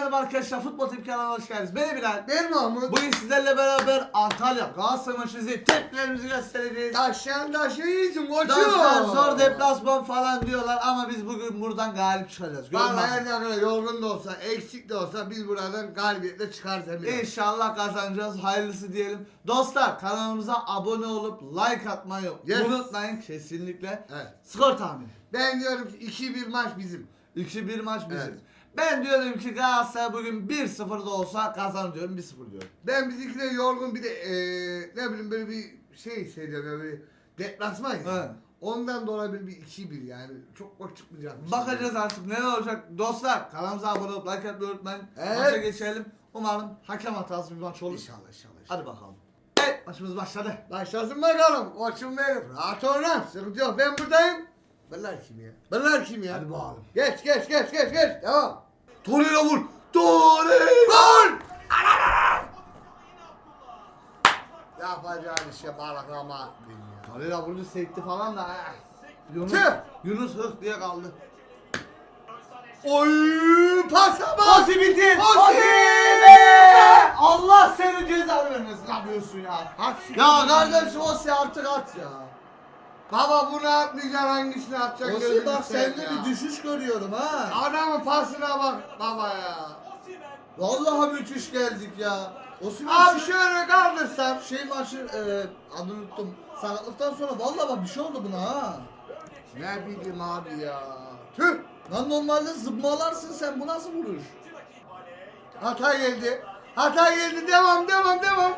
merhaba arkadaşlar. Futbol Tip kanalına hoş geldiniz. Ben Bilal. Ben Mahmut. Bugün sizlerle beraber Antalya Galatasaray maçı izleyip tepkilerimizi göstereceğiz. Taşyan taşı iyisin koçum. Dostlar zor deplasman falan diyorlar ama biz bugün buradan galip çıkacağız. Görün Vallahi her ne kadar yorgun da olsa, eksik de olsa biz buradan galibiyetle çıkarız eminim. İnşallah kazanacağız. Hayırlısı diyelim. Dostlar kanalımıza abone olup like atmayı Yes. unutmayın kesinlikle. Evet. Skor tahmini. Ben diyorum ki 2-1 maç bizim. 2-1 maç bizim. Evet. Ben diyorum ki Galatasaray bugün 1-0 da olsa kazanır diyorum 1-0 diyorum. Ben bizimkine yorgun bir de eee ne bileyim böyle bir şey hissediyorum böyle bir deplasman ya. Evet. Ondan dolayı bir, bir 2-1 yani. Çok hoş çıkmayacak. Bakacağız artık neler olacak. Dostlar kanalımıza abone olup like atmayı unutmayın. Evet. Maça geçelim. Umarım hakem hatası bir maç olur. İnşallah inşallah. inşallah. Hadi bakalım. Evet maçımız başladı. Başlasın bakalım. Koçum benim. Rahat ol lan. Sıkıntı yok. Ben buradayım. Bunlar kim ya? Bunlar kim ya? Hadi bakalım. Geç geç geç geç geç. Devam. Torreira vur. Gol! Yapacağın işe baraklama ya. Torreira vurdu sekti falan da. eh. Yunus, Tüh! Yunus hık diye kaldı. Oy pasa bak. Osi bitir. Osi! Allah senin cezanı vermesin. Ne yapıyorsun ya? Ya kardeş Osi artık at ya. Baba bunu atmayacaksın hangisini atacaksın? Gözünü bak sende bir düşüş görüyorum ha. Adamın pasına bak baba ya. Vallahi müthiş geldik ya. Osimhen Abi şöyle kaldırsam. şey maçı e, adını unuttum. Sakatlıktan sonra vallahi bak bir şey oldu buna ha. Ne bileyim abi ya. Tüh. Lan normalde zıplalarsın sen bu nasıl vuruş? Hata geldi. Hata geldi. Devam devam devam.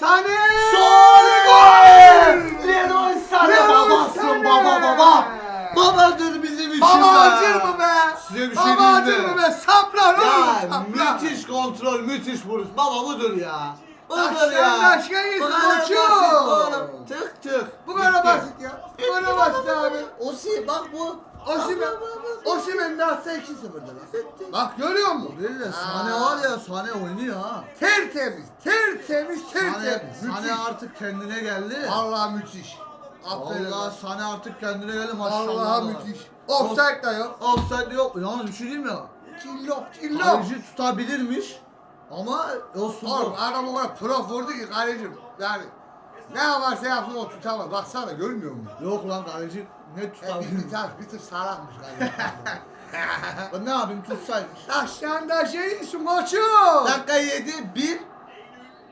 Sane! Sane gol! Leroy Sane Leroy babasın Sané! baba baba. Babadır bizim için Baba acır mı be? Size bir şey Baba diyeyim acır mi? mı be? Saplar oğlum Ya saplar. müthiş kontrol, müthiş vuruş. Baba budur ya. Budur ya. Bu kadar koçum. basit oğlum. Tık tık. Bu kadar Bitti. basit ya. Bu kadar basit abi. Osi bak bu. Osimhen. Osimhen de atsa 2-0'dır lan. Bak görüyor musun? Sane Aa. var ya Sane oynuyor ha. Tertemiz, tertemiz, tertemiz. Sane Müthiş. artık kendine geldi. Vallahi müthiş. Aferin. Allah lan. Sane artık kendine geldi maşallah. Vallahi var. müthiş. Offside da yok. Offside yok. Yalnız bir şey diyeyim mi? Cillop, cillop. Kaleci tutabilirmiş. Ama olsun. Oğlum adam o kadar prof vurdu ki kalecim. Yani ne yaparsa yapsın o tutamaz. Baksana görmüyor musun? Yok lan kaleci ne E, bir, bir, tane, bir tür salakmış kaleci. Ben ne yapayım tutsaymış. Taştan da şeysin koçum. Dakika 7 1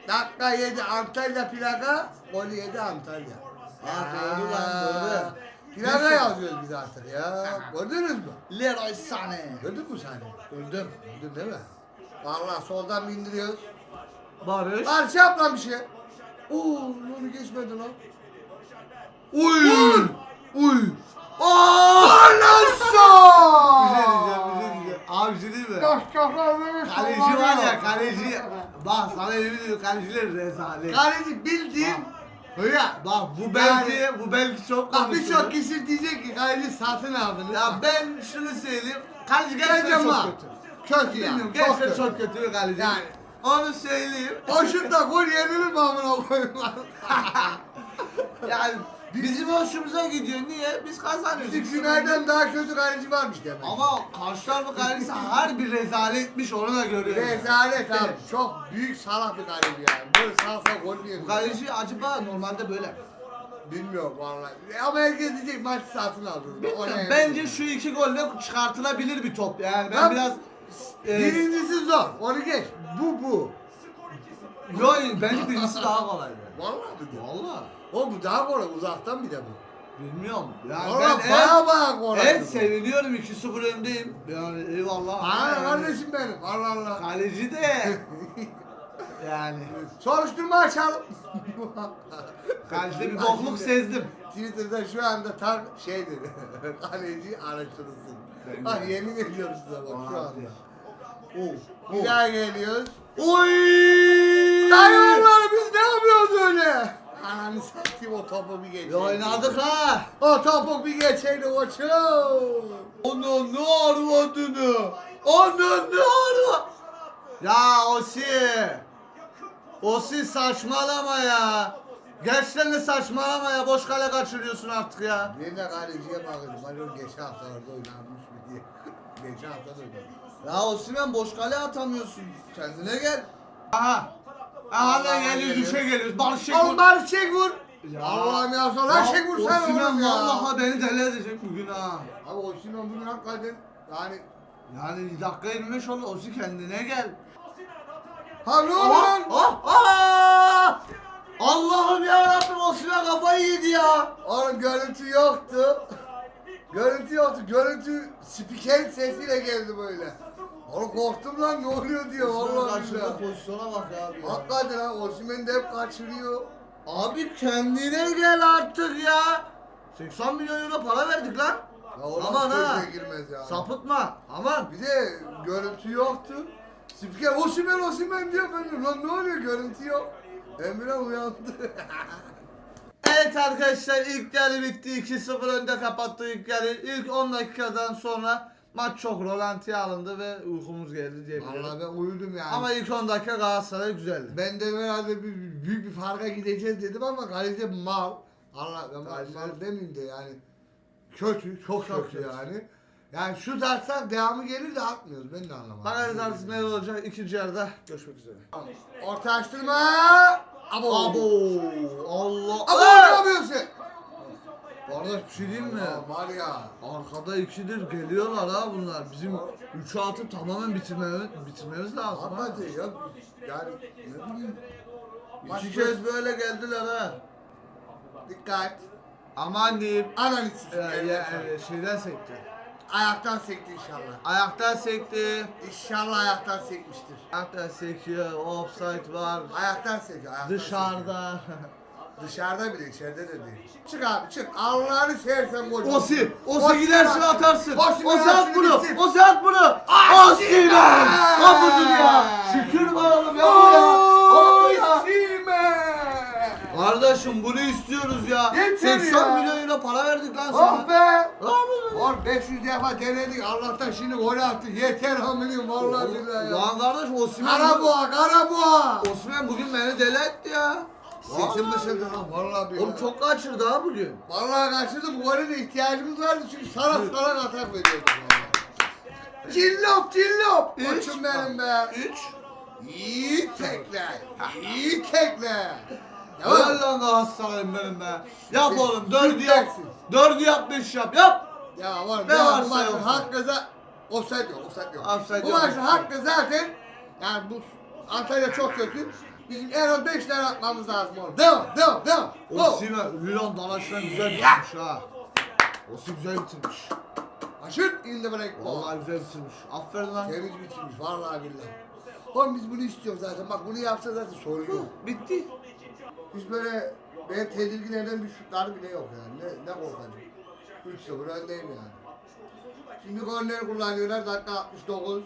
Dakika 7 Antalya plaka. Golü 7 Antalya. Ha, doğru lan, doğru. Plaka yazıyoruz biz artık ya. Gördünüz mü? Leroy Sane. Gördün mü sen? Gördüm. Gördün değil mi? Vallahi soldan bindiriyoruz. Barış. Barış yap lan bir şey. Oo, onu geçmedi lan. Uy! Uy! Aa! Nasıl? Bir şey diyeceğim, bir şey diyeceğim. Abi bir şey diyeyim mi? Taş kafalarını Kaleci var ya kaleci. Bak sana yemin ediyorum kaleciler rezalet. Kaleci bildiğin. Öyle. Bak bu belki bu belki çok Bak konuşulur. birçok kişi diyecek ki kaleci satın aldınız. Ya ben şunu söyleyeyim. Kaleci gerçekten çok var. kötü. Kötü ya. Bilmiyorum Çok gerçekten kötü. çok kötü bir kaleci. Yani. Onu söyleyeyim. O şurada gol yenilir mi amına koyayım lan? Yani bizim hoşumuza gidiyor. Niye? Biz kazanıyoruz. Bizim Günay'dan daha kötü kaleci varmış demek. Ama karşı tarafı kalecisi her bir rezaletmiş onu da görüyorum. Rezalet abi. Çok büyük salak bir kaleci yani. Böyle salsa gol Bu yiyor. kaleci acaba normalde böyle. Bilmiyorum vallahi. Ama herkes diyecek maç satın Bilmiyorum, ne? Bence şu iki golle çıkartılabilir bir top. Yani ben Lan- biraz e, Birincisi zor. Onu geç. Bu bu. Yo bence birincisi daha kolay. Vallahi mi diyor? Valla. O bu daha kolay. Uzaktan bir de bu. Bilmiyorum. Yani Valla ben baya baya kolay. en seviniyorum 2-0 öndeyim. Yani eyvallah. Aa kardeşim benim. Allah Allah. Kaleci de yani Soruşturma açalım. kalecide bir bokluk sezdim. Twitter'da şu anda tam şeydir. Kaleci araştırılsın. De. yemin ediyorum size bak şu anda. Oh. Bir daha geliyoruz. Oy! Dayıoğulları biz ne yapıyoruz öyle? Ananı satayım o topu bir geçeydi. Oynadık ha. O topu bir geçeydi koçum. Onun ne arvadını? Onun ne arva? Ya Osi. Osi saçmalama ya. De saçmalama ya. Boş kale kaçırıyorsun artık ya. Bir de kaleciye bakıyorum. Acaba geçen haftalarda oynanmış mı diye. Geçen hafta da öyle. Ya Osimhen boş kale atamıyorsun. Kendine gel. Aha. Aha da geliyoruz işe geliyoruz. Barış Şekur. Al bari çek vur. Ya. Allah'ım ya sonra çek vur sen Osimhen oğlum ya. vallahi beni deli edecek bugün ha. Abi Osimhen bugün hakikaten yani Yani dakika 25 oldu. Osi kendine gel. Ha ne oldu lan? ah, ah! Allah'ım ya Rabbim Osimhen kafayı yedi ya. Oğlum görüntü yoktu. Görüntü yoktu. Görüntü spiker sesiyle geldi böyle. Oğlum korktum lan ne oluyor diyor vallahi kaçırdığı billahi. pozisyona bak abi ya. Hakikaten ha Osimhen de hep kaçırıyor. Abi kendine gel artık ya. 80 milyon euro para verdik lan. Ya oğlum Aman ha. gözle girmez ya. Sapıtma. Aman. Bir de görüntü yoktu. Spiker Osimhen Osimhen diyor ben de lan ne oluyor görüntü yok. Emre uyandı. Evet arkadaşlar ilk yarı bitti. 2-0 önde kapattı ilk yarı. İlk 10 dakikadan sonra maç çok rolantiye alındı ve uykumuz geldi diyebilirim. Vallahi ben uyudum yani. Ama ilk 10 dakika Galatasaray güzeldi. Ben de herhalde bir, büyük bir farka gideceğiz dedim ama kaleci mal. Allah ben mal, Kaleci- mal demeyeyim de yani kötü, çok, Çok kötü, kötü. yani. Yani şu atsak devamı gelir de atmıyoruz ben de anlamadım. Bakarız artık ne olacak ikinci yarıda. Görüşmek üzere. Orta açtırma. Abo. Abo. Allah. Abo ne yapıyorsun? Kardeş bir şey diyeyim mi? Ya var ya. Arkada ikidir geliyorlar ha bunlar. Bizim 3'ü atıp tamamen bitirmemiz, bitirmemiz lazım ha. Hakikaten ya. Yani ne bileyim. İki kez böyle geldiler ha. Dikkat. Aman diyeyim. Analiz. Ya, ya, şeyden sekti. Ayaktan sekti inşallah. Ayaktan sekti. İnşallah ayaktan sekmiştir. Ayaktan sekiyor. Offside var. Ayaktan sekiyor. Ayaktan sekiyor. Dışarıda. Bile içeride de değil. Çık abi çık. Allah'ını seversen gol. Osi. Osi gidersin at. atarsın. Osi Osi at bunu. Osi at bunu. Osi ben. Kapatın ya. Şükür bağalım ya. Oy ya. Osimhen! Kardeşim bunu istiyoruz ya. Yeter 80 ya. milyon euro para verdik lan sana. Oh be! Lan Oğlum 500 defa denedik. Allah'tan şimdi gol attı. Yeter hamilim vallahi billahi ya. Lan kardeş Osimhen. Karaboğa, Karaboğa. Osman bugün beni deli etti ya. Sesim dışında lan vallahi billahi. Oğlum çok kaçırdı ha bugün. Vallahi kaçırdı bu gole de ihtiyacımız vardı çünkü sarak sarak atak veriyorduk. Cillop cillop. Üç. Koçum benim be. 3. İyi tekle. İyi tekle. Ya lan Galatasaray'ım benim be. Yap oğlum 4'ü yap. Süpersin. 4'ü yap 5 yap yap. Ya var Ne ya varsa bu maçın yok. hakkı za- offside yok, offside yok. Offside bu yok. maçın hakkı zaten yani bu Antalya çok kötü. Bizim en az 5 tane atmamız lazım oğlum. Devam, devam, devam. Go. Osimhen Lyon dalaştan güzel bitirmiş ha. Osi güzel bitirmiş. Aşırt in the break. Vallahi güzel bitirmiş. Aferin lan. Temiz bitirmiş vallahi billahi. Oğlum biz bunu istiyoruz zaten. Bak bunu yapsa zaten sorun yok. Bitti. Biz böyle ben tedirgin eden bir şutlar bile yok yani. Ne, ne korkacağım. 3-0 öndeyim yani. Şimdi korner kullanıyorlar dakika 69.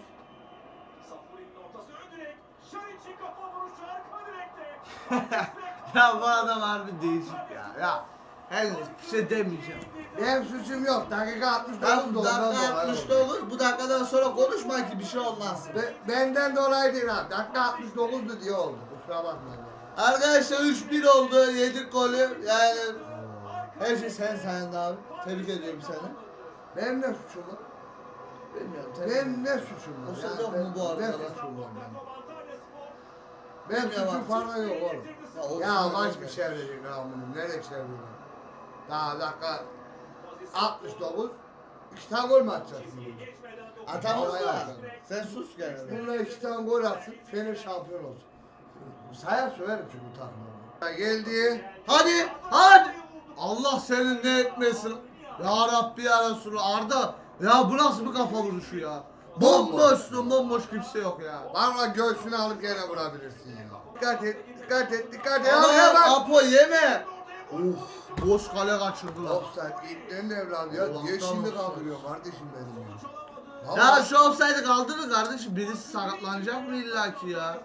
ya bu adam harbi değişik ya. Ya. Her bir şey demeyeceğim. Benim suçum yok. Dakika 69 Ben da ondan dakika dolayı. 69 bu dakikadan sonra konuşma ki bir şey olmaz. Be- benden dolayı değil abi. Dakika 69'du diye oldu. Kusura bakmayın. Arkadaşlar 3-1 oldu. Yedik golü. Yani her şey sen sayende abi. Tebrik ediyorum seni. Benim ne suçum var? Bilmiyorum. Tebrik Benim ne suçum var? O Yani yok mu ben- bu arada Ne lan? suçum var benim? Benim artık. falan yok oğlum. Ya Ya olsun. bir çevirecek ha bunu. Nereye çevirecek? Daha dakika 69. İki tane gol mü atacaksın? Atamaz da. Sen sus gene. de. Bunlar iki tane gol atsın. Fener şampiyon olsun. Sayar söverim çünkü bu takımı. Ya Geldi. Hadi. Hadi. Allah senin ne etmesin. Ya Rabbi ya Resulallah. Arda. Ya bu nasıl bir kafa vuruşu ya. Bomboşsun bomboş kimse yok ya. Valla göğsünü alıp gene vurabilirsin ya. Dikkat et, dikkat et, dikkat et. Ya, ya Ama bak. Apo yeme. Uf, boş kale kaçırdılar. Offside ilklerin evladı ya. Niye Allah'tan şimdi kaldırıyor kardeşim benim ya. Ya Vallahi- şu offside'ı kaldırın kardeşim. Birisi sakatlanacak mı illaki ya?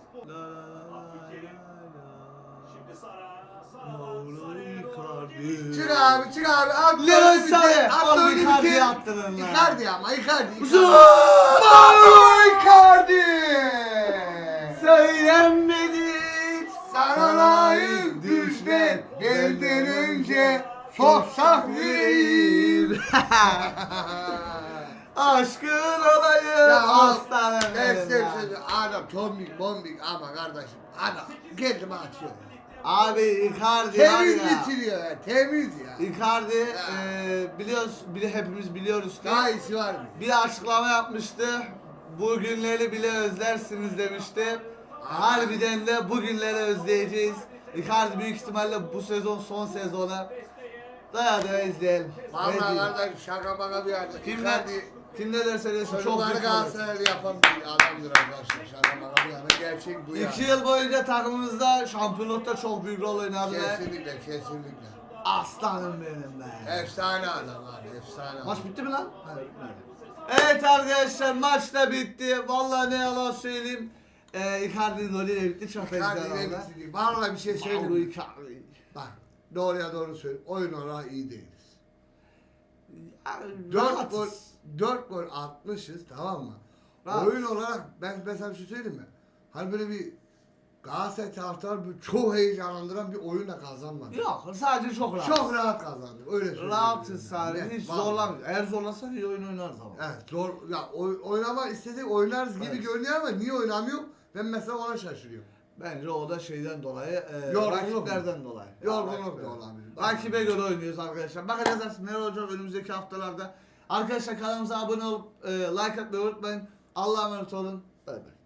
Çık abi, çık abi. Leroy Oğlum önünü Icardi'yi attırın lan. Icardi ama Icardi. Mauro Aşkın olayım Ya aslanım Ben benim ya. bir şey. Adam tombik bombik ama kardeşim adam kendimi atıyor. Abi Icardi var Temiz ya. bitiriyor ya temiz ya. Icardi Ya. e, biliyoruz, bile hepimiz biliyoruz ki Daha iyisi var mı? bir açıklama yapmıştı. Bu günleri bile özlersiniz demişti. Harbiden de bu günleri özleyeceğiz. Icardi büyük ihtimalle bu sezon son sezonu. Daya daya izleyelim. Ne Vallahi diyeyim? kardeş şaka baka bir yerde. Kim ne, Icardi kim ne derse desin çok çocukları büyük olur. Galatasaraylı yapan bir adamdır arkadaşlar. Şaka maka bir yana gerçek bu yani. İki yıl boyunca takımımızda şampiyonlukta çok büyük rol oynadı ve Kesinlikle kesinlikle. aslanım benim be. Efsane adam abi efsane. Maç bitti mi lan? Hayır bitmedi. Evet arkadaşlar maç da bitti. Vallahi ne yalan söyleyeyim. Ee, Icardi'nin golüyle bitti. Çok da güzel Icardi ne oldu. bitirdi? Vallahi bir şey söyleyeyim. Mi? Icardi. Bak doğruya doğru söyleyeyim. Oyun olarak iyi değiliz. Ya, 4 rahatız. gol 4 gol atmışız tamam mı? Rahat. Oyun olarak ben mesela bir şey söyleyeyim mi? Hani böyle bir Galatasaray taraftarı bir çok heyecanlandıran bir oyunla kazanmadı. Yok sadece çok rahat. Çok rahat kazandık. Öyle söyleyeyim. Rahatız sadece. Net, Hiç zorlamıyor. Eğer zorlasak iyi oyun oynarız ama. Evet zor ya oy, oynama istedik oynarız gibi Evet. görünüyor ama niye oynamıyor? Ben mesela ona şaşırıyorum. Bence o da şeyden dolayı, e, Yorgunluk rakiplerden dolayı. Yorgunluk da olabilir. Rakibe göre oynuyoruz arkadaşlar. Bakacağız artık neler olacak önümüzdeki haftalarda. Arkadaşlar kanalımıza abone olup e, like atmayı unutmayın. Allah'a emanet olun. Bay bay.